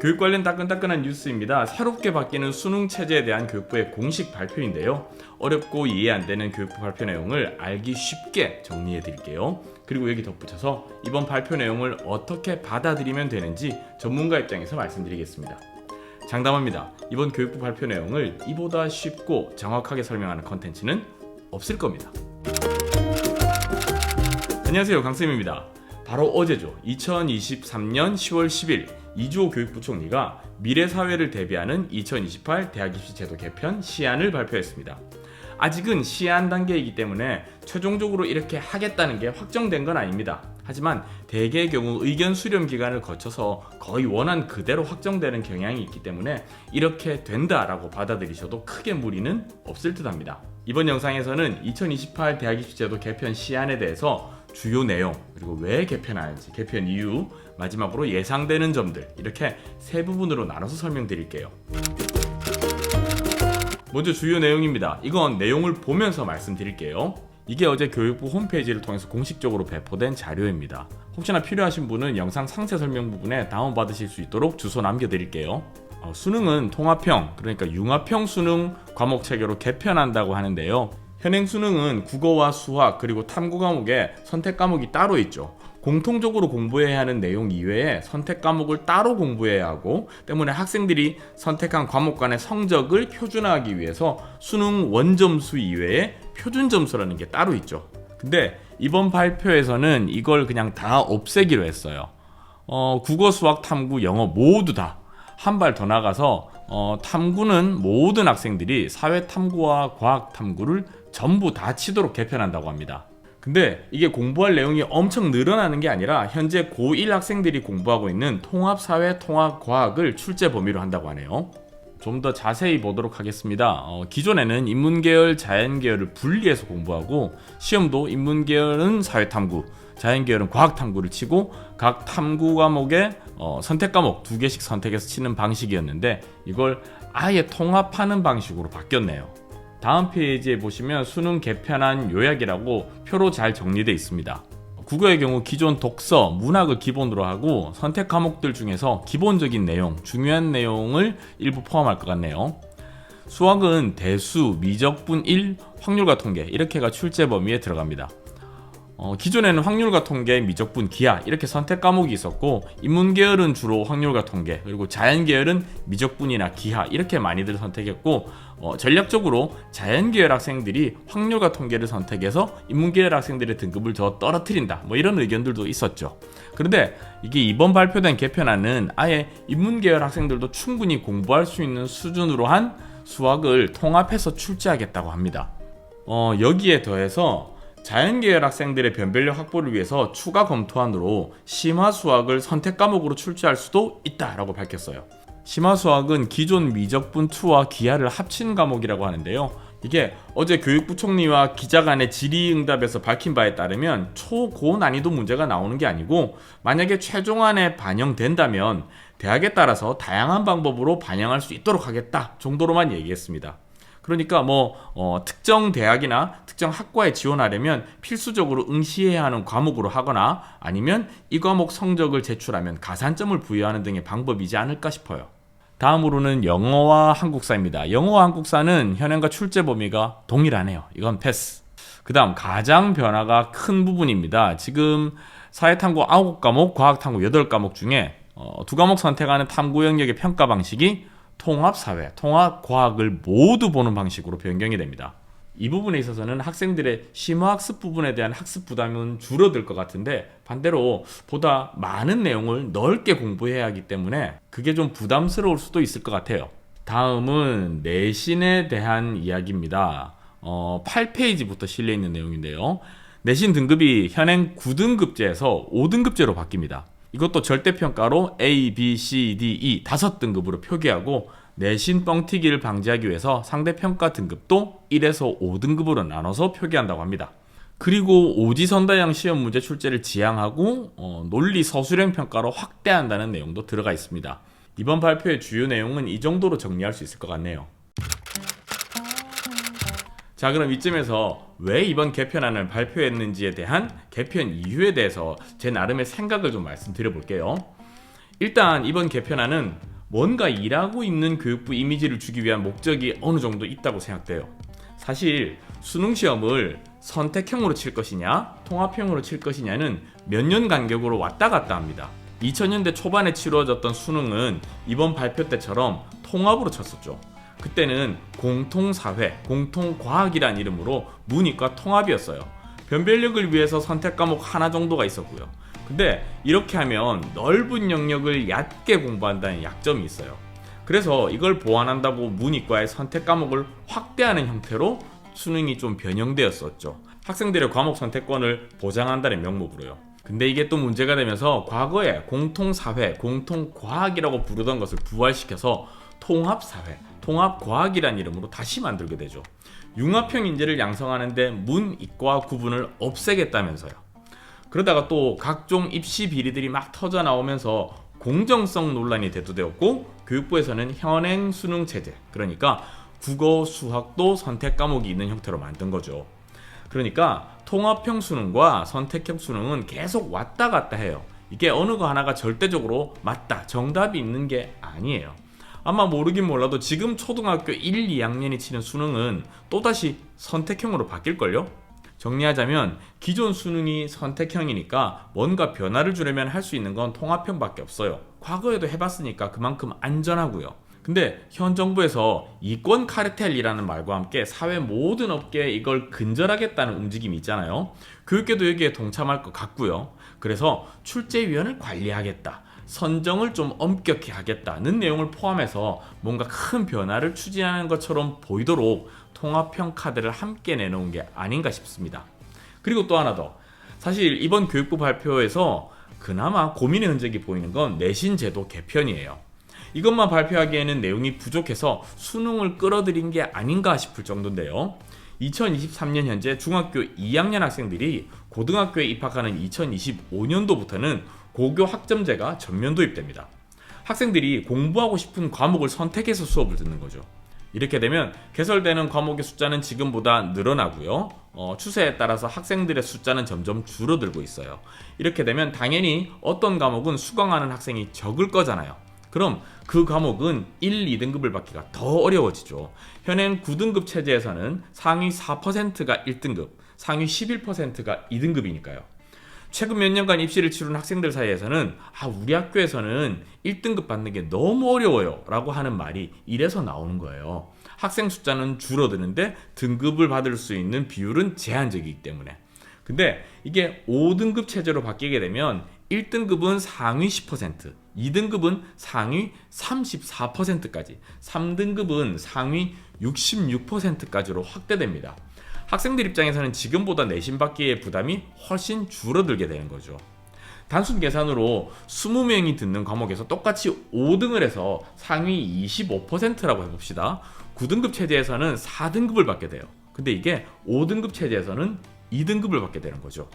교육 관련 따끈따끈한 뉴스입니다. 새롭게 바뀌는 수능 체제에 대한 교육부의 공식 발표인데요. 어렵고 이해 안 되는 교육부 발표 내용을 알기 쉽게 정리해 드릴게요. 그리고 여기 덧붙여서 이번 발표 내용을 어떻게 받아들이면 되는지 전문가 입장에서 말씀드리겠습니다. 장담합니다. 이번 교육부 발표 내용을 이보다 쉽고 정확하게 설명하는 컨텐츠는 없을 겁니다. 안녕하세요. 강쌤입니다. 바로 어제죠. 2023년 10월 10일 이주호 교육부 총리가 미래 사회를 대비하는 2028 대학 입시 제도 개편 시안을 발표했습니다. 아직은 시안 단계이기 때문에 최종적으로 이렇게 하겠다는 게 확정된 건 아닙니다. 하지만 대개의 경우 의견 수렴 기간을 거쳐서 거의 원한 그대로 확정되는 경향이 있기 때문에 이렇게 된다라고 받아들이셔도 크게 무리는 없을 듯합니다. 이번 영상에서는 2028 대학 입시 제도 개편 시안에 대해서 주요 내용 그리고 왜 개편하는지 개편 이유 마지막으로 예상되는 점들 이렇게 세 부분으로 나눠서 설명드릴게요. 먼저 주요 내용입니다. 이건 내용을 보면서 말씀드릴게요. 이게 어제 교육부 홈페이지를 통해서 공식적으로 배포된 자료입니다. 혹시나 필요하신 분은 영상 상세 설명 부분에 다운받으실 수 있도록 주소 남겨드릴게요. 어, 수능은 통합형, 그러니까 융합형 수능 과목 체계로 개편한다고 하는데요. 현행 수능은 국어와 수학 그리고 탐구 과목에 선택 과목이 따로 있죠. 공통적으로 공부해야 하는 내용 이외에 선택 과목을 따로 공부해야 하고 때문에 학생들이 선택한 과목 간의 성적을 표준화하기 위해서 수능 원점수 이외에 표준 점수라는 게 따로 있죠. 근데 이번 발표에서는 이걸 그냥 다 없애기로 했어요. 어, 국어, 수학, 탐구, 영어 모두 다 한 발 더 나가서 어, 탐구는 모든 학생들이 사회 탐구와 과학 탐구를 전부 다 치도록 개편한다고 합니다. 근데 이게 공부할 내용이 엄청 늘어나는 게 아니라 현재 고1 학생들이 공부하고 있는 통합사회 통합과학을 출제 범위로 한다고 하네요. 좀 더 자세히 보도록 하겠습니다. 어, 기존에는 인문계열, 자연계열을 분리해서 공부하고 시험도 인문계열은 사회탐구, 자연계열은 과학탐구를 치고 각 탐구 과목에 어, 선택 과목 두 개씩 선택해서 치는 방식이었는데 이걸 아예 통합하는 방식으로 바뀌었네요. 다음 페이지에 보시면 수능 개편안 요약이라고 표로 잘 정리되어 있습니다. 국어의 경우 기존 독서, 문학을 기본으로 하고 선택 과목들 중에서 기본적인 내용, 중요한 내용을 일부 포함할 것 같네요. 수학은 대수, 미적분 1, 확률과 통계 이렇게가 출제 범위에 들어갑니다. 어, 기존에는 확률과 통계, 미적분, 기하 이렇게 선택 과목이 있었고 인문 계열은 주로 확률과 통계 그리고 자연 계열은 미적분이나 기하 이렇게 많이들 선택했고 어, 전략적으로 자연 계열 학생들이 확률과 통계를 선택해서 인문 계열 학생들의 등급을 더 떨어뜨린다 뭐 이런 의견들도 있었죠. 그런데 이게 이번 발표된 개편안은 아예 인문 계열 학생들도 충분히 공부할 수 있는 수준으로 한 수학을 통합해서 출제하겠다고 합니다. 어, 여기에 더해서 자연계열 학생들의 변별력 확보를 위해서 추가 검토안으로 심화 수학을 선택 과목으로 출제할 수도 있다라고 밝혔어요. 심화 수학은 기존 미적분 2와 기하를 합친 과목이라고 하는데요. 이게 어제 교육부 총리와 기자 간의 질의응답에서 밝힌 바에 따르면 초고 난이도 문제가 나오는 게 아니고 만약에 최종안에 반영된다면 대학에 따라서 다양한 방법으로 반영할 수 있도록 하겠다 정도로만 얘기했습니다. 그러니까 뭐 어, 특정 대학이나 특정 학과에 지원하려면 필수적으로 응시해야 하는 과목으로 하거나 아니면 이 과목 성적을 제출하면 가산점을 부여하는 등의 방법이지 않을까 싶어요. 다음으로는 영어와 한국사입니다. 영어와 한국사는 현행과 출제 범위가 동일하네요. 이건 패스. 그 다음 가장 변화가 큰 부분입니다. 지금 사회탐구 9과목, 과학탐구 8과목 중에 어, 두 과목 선택하는 탐구 영역의 평가 방식이 통합사회, 통합과학을 모두 보는 방식으로 변경이 됩니다. 이 부분에 있어서는 학생들의 심화학습 부분에 대한 학습 부담은 줄어들 것 같은데 반대로 보다 많은 내용을 넓게 공부해야 하기 때문에 그게 좀 부담스러울 수도 있을 것 같아요. 다음은 내신에 대한 이야기입니다. 어, 8페이지부터 실려 있는 내용인데요. 내신 등급이 현행 9등급제에서 5등급제로 바뀝니다. 이것도 절대평가로 A, B, C, D, E 다섯 등급으로 표기하고 내신 뻥튀기를 방지하기 위해서 상대평가 등급도 1에서 5등급으로 나눠서 표기한다고 합니다. 그리고 오지선다형 시험 문제 출제를 지향하고 어, 논리 서술형 평가로 확대한다는 내용도 들어가 있습니다. 이번 발표의 주요 내용은 이 정도로 정리할 수 있을 것 같네요. 자 그럼 이쯤에서 왜 이번 개편안을 발표했는지에 대한 개편 이유에 대해서 제 나름의 생각을 좀 말씀드려 볼게요. 일단 이번 개편안은 뭔가 일하고 있는 교육부 이미지를 주기 위한 목적이 어느 정도 있다고 생각돼요. 사실 수능 시험을 선택형으로 칠 것이냐, 통합형으로 칠 것이냐는 몇 년 간격으로 왔다 갔다 합니다. 2000년대 초반에 치루어졌던 수능은 이번 발표 때처럼 통합으로 쳤었죠. 그때는 공통사회, 공통과학이란 이름으로 문이과 통합이었어요. 변별력을 위해서 선택 과목 하나 정도가 있었고요. 근데 이렇게 하면 넓은 영역을 얕게 공부한다는 약점이 있어요. 그래서 이걸 보완한다고 문이과의 선택 과목을 확대하는 형태로 수능이 좀 변형되었었죠. 학생들의 과목 선택권을 보장한다는 명목으로요. 근데 이게 또 문제가 되면서 과거에 공통사회, 공통과학이라고 부르던 것을 부활시켜서 통합사회, 통합과학이란 이름으로 다시 만들게 되죠. 융합형 인재를 양성하는데 문 이과 구분을 없애겠다면서요. 그러다가 또 각종 입시 비리들이 막 터져 나오면서 공정성 논란이 대두되었고 교육부에서는 현행 수능 체제 그러니까 국어 수학도 선택 과목이 있는 형태로 만든 거죠. 그러니까 통합형 수능과 선택형 수능은 계속 왔다 갔다 해요. 이게 어느 거 하나가 절대적으로 맞다, 정답이 있는 게 아니에요. 아마 모르긴 몰라도 지금 초등학교 1, 2학년이 치는 수능은 또다시 선택형으로 바뀔걸요? 정리하자면 기존 수능이 선택형이니까 뭔가 변화를 주려면 할 수 있는 건 통합형밖에 없어요. 과거에도 해봤으니까 그만큼 안전하고요. 근데 현 정부에서 이권 카르텔이라는 말과 함께 사회 모든 업계에 이걸 근절하겠다는 움직임이 있잖아요. 교육계도 여기에 동참할 것 같고요. 그래서 출제위원을 관리하겠다. 선정을 좀 엄격히 하겠다는 내용을 포함해서 뭔가 큰 변화를 추진하는 것처럼 보이도록 통합형 카드를 함께 내놓은 게 아닌가 싶습니다. 그리고 또 하나 더. 사실 이번 교육부 발표에서 그나마 고민의 흔적이 보이는 건 내신 제도 개편이에요. 이것만 발표하기에는 내용이 부족해서 수능을 끌어들인 게 아닌가 싶을 정도인데요. 2023년 현재 중학교 2학년 학생들이 고등학교에 입학하는 2025년도부터는 고교 학점제가 전면 도입됩니다. 학생들이 공부하고 싶은 과목을 선택해서 수업을 듣는 거죠. 이렇게 되면 개설되는 과목의 숫자는 지금보다 늘어나고요. 어, 추세에 따라서 학생들의 숫자는 점점 줄어들고 있어요. 이렇게 되면 당연히 어떤 과목은 수강하는 학생이 적을 거잖아요. 그럼 그 과목은 1, 2등급을 받기가 더 어려워지죠. 현행 9등급 체제에서는 상위 4%가 1등급, 상위 11%가 2등급이니까요. 최근 몇 년간 입시를 치른 학생들 사이에서는 아 우리 학교에서는 1등급 받는 게 너무 어려워요 라고 하는 말이 이래서 나오는 거예요 학생 숫자는 줄어드는데 등급을 받을 수 있는 비율은 제한적이기 때문에 근데 이게 5등급 체제로 바뀌게 되면 1등급은 상위 10%, 2등급은 상위 34%까지, 3등급은 상위 66%까지로 확대됩니다. 학생들 입장에서는 지금보다 내신 받기의 부담이 훨씬 줄어들게 되는 거죠. 단순 계산으로 20명이 듣는 과목에서 똑같이 5등을 해서 상위 25%라고 해봅시다. 9등급 체제에서는 4등급을 받게 돼요. 근데 이게 5등급 체제에서는 2등급을 받게 되는 거죠.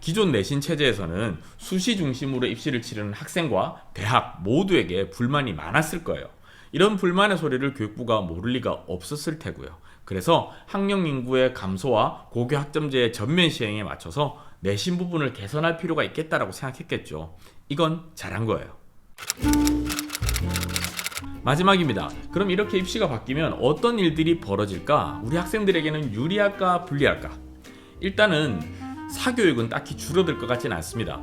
기존 내신 체제에서는 수시 중심으로 입시를 치르는 학생과 대학 모두에게 불만이 많았을 거예요. 이런 불만의 소리를 교육부가 모를 리가 없었을 테고요. 그래서 학령 인구의 감소와 고교 학점제의 전면 시행에 맞춰서 내신 부분을 개선할 필요가 있겠다라고 생각했겠죠. 이건 잘한 거예요. 마지막입니다. 그럼 이렇게 입시가 바뀌면 어떤 일들이 벌어질까? 우리 학생들에게는 유리할까 불리할까? 일단은 사교육은 딱히 줄어들 것 같지는 않습니다.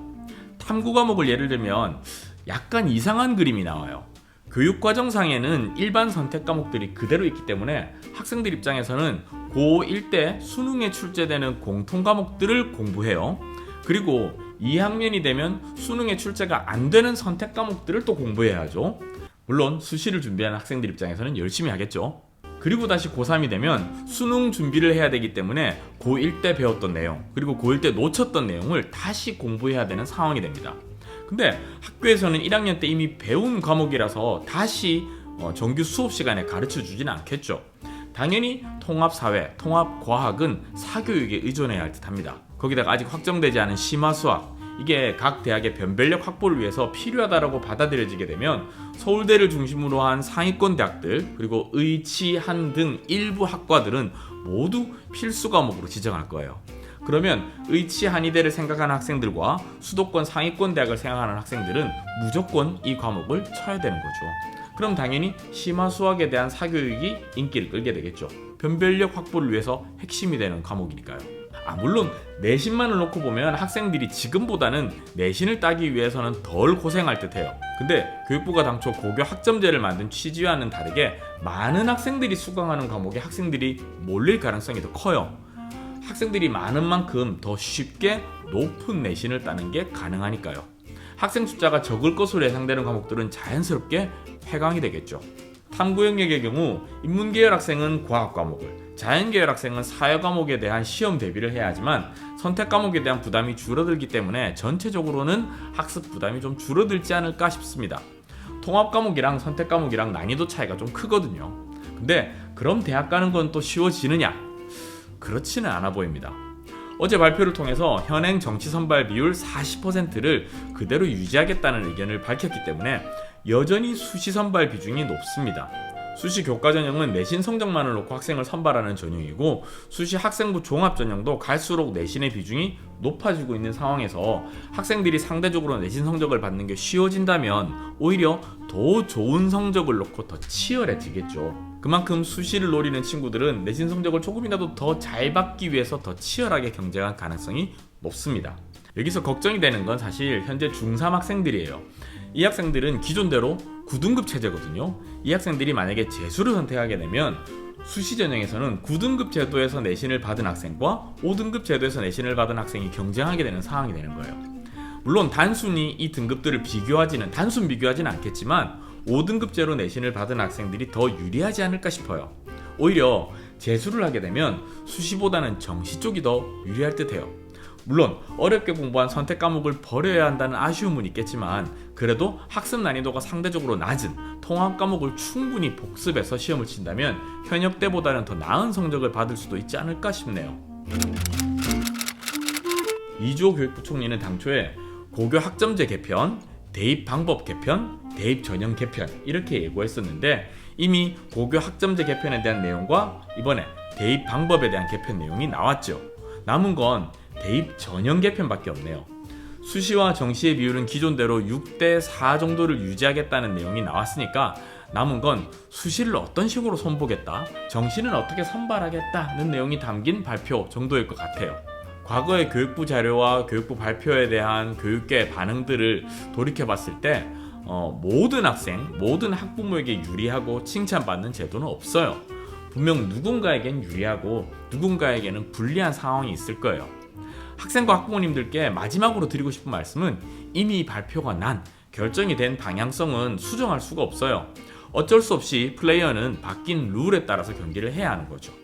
탐구 과목을 예를 들면 약간 이상한 그림이 나와요. 교육과정상에는 일반 선택 과목들이 그대로 있기 때문에 학생들 입장에서는 고1 때 수능에 출제되는 공통 과목들을 공부해요. 그리고 2학년이 되면 수능에 출제가 안 되는 선택 과목들을 또 공부해야 하죠. 물론 수시를 준비하는 학생들 입장에서는 열심히 하겠죠. 그리고 다시 고3이 되면 수능 준비를 해야 되기 때문에 고1 때 배웠던 내용, 그리고 고1 때 놓쳤던 내용을 다시 공부해야 되는 상황이 됩니다. 근데 학교에서는 1학년 때 이미 배운 과목이라서 다시 어, 정규 수업 시간에 가르쳐 주지는 않겠죠. 당연히 통합사회, 통합과학은 사교육에 의존해야 할 듯합니다. 거기다가 아직 확정되지 않은 심화 수학, 이게 각 대학의 변별력 확보를 위해서 필요하다라고 받아들여지게 되면 서울대를 중심으로 한 상위권 대학들 그리고 의치, 한 등 일부 학과들은 모두 필수 과목으로 지정할 거예요. 그러면 의치 한의대를 생각하는 학생들과 수도권 상위권 대학을 생각하는 학생들은 무조건 이 과목을 쳐야 되는 거죠. 그럼 당연히 심화 수학에 대한 사교육이 인기를 끌게 되겠죠. 변별력 확보를 위해서 핵심이 되는 과목이니까요. 아 물론 내신만을 놓고 보면 학생들이 지금보다는 내신을 따기 위해서는 덜 고생할 듯해요. 근데 교육부가 당초 고교 학점제를 만든 취지와는 다르게 많은 학생들이 수강하는 과목에 학생들이 몰릴 가능성이 더 커요. 학생들이 많은 만큼 더 쉽게 높은 내신을 따는 게 가능하니까요. 학생 숫자가 적을 것으로 예상되는 과목들은 자연스럽게 폐강이 되겠죠. 탐구 영역의 경우 인문계열 학생은 과학 과목을, 자연계열 학생은 사회 과목에 대한 시험 대비를 해야 하지만 선택 과목에 대한 부담이 줄어들기 때문에 전체적으로는 학습 부담이 좀 줄어들지 않을까 싶습니다. 통합 과목이랑 선택 과목이랑 난이도 차이가 좀 크거든요. 근데 그럼 대학 가는 건 또 쉬워지느냐? 그렇지는 않아 보입니다. 어제 발표를 통해서 현행 정치 선발 비율 40%를 그대로 유지하겠다는 의견을 밝혔기 때문에 여전히 수시 선발 비중이 높습니다. 수시 교과 전형은 내신 성적만을 놓고 학생을 선발하는 전형이고 수시 학생부 종합 전형도 갈수록 내신의 비중이 높아지고 있는 상황에서 학생들이 상대적으로 내신 성적을 받는 게 쉬워진다면 오히려 더 좋은 성적을 놓고 더 치열해지겠죠. 그만큼 수시를 노리는 친구들은 내신 성적을 조금이라도 더 잘 받기 위해서 더 치열하게 경쟁할 가능성이 높습니다. 여기서 걱정이 되는 건 사실 현재 중3 학생들이에요. 이 학생들은 기존대로 9등급 체제거든요. 이 학생들이 만약에 재수를 선택하게 되면 수시 전형에서는 9등급 제도에서 내신을 받은 학생과 5등급 제도에서 내신을 받은 학생이 경쟁하게 되는 상황이 되는 거예요. 물론 단순히 이 등급들을 비교하지는 단순 비교하지는 않겠지만 5등급제로 내신을 받은 학생들이 더 유리하지 않을까 싶어요. 오히려 재수를 하게 되면 수시보다는 정시 쪽이 더 유리할 듯해요. 물론 어렵게 공부한 선택 과목을 버려야 한다는 아쉬움은 있겠지만 그래도 학습 난이도가 상대적으로 낮은 통합 과목을 충분히 복습해서 시험을 친다면 현역 때보다는 더 나은 성적을 받을 수도 있지 않을까 싶네요. 이주호 교육부 총리는 당초에 고교 학점제 개편, 대입 방법 개편, 대입 전형 개편 이렇게 예고했었는데 이미 고교 학점제 개편에 대한 내용과 이번에 대입 방법에 대한 개편 내용이 나왔죠. 남은 건 대입 전형 개편밖에 없네요. 수시와 정시의 비율은 기존대로 6대 4 정도를 유지하겠다는 내용이 나왔으니까 남은 건 수시를 어떤 식으로 손보겠다, 정시는 어떻게 선발하겠다는 내용이 담긴 발표 정도일 것 같아요. 과거의 교육부 자료와 교육부 발표에 대한 교육계 반응들을 돌이켜 봤을 때 어, 모든 학생, 모든 학부모에게 유리하고 칭찬받는 제도는 없어요. 분명 누군가에겐 유리하고 누군가에게는 불리한 상황이 있을 거예요. 학생과 학부모님들께 마지막으로 드리고 싶은 말씀은 이미 발표가 난 결정이 된 방향성은 수정할 수가 없어요. 어쩔 수 없이 플레이어는 바뀐 룰에 따라서 경기를 해야 하는 거죠.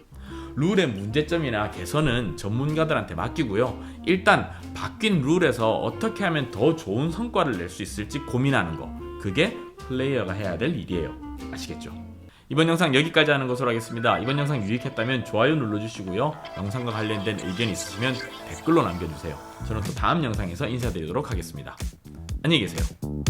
룰의 문제점이나 개선은 전문가들한테 맡기고요. 일단 바뀐 룰에서 어떻게 하면 더 좋은 성과를 낼 수 있을지 고민하는 거. 그게 플레이어가 해야 될 일이에요. 아시겠죠? 이번 영상 여기까지 하는 것으로 하겠습니다. 이번 영상 유익했다면 좋아요 눌러주시고요. 영상과 관련된 의견 있으시면 댓글로 남겨주세요. 저는 또 다음 영상에서 인사드리도록 하겠습니다. 안녕히 계세요.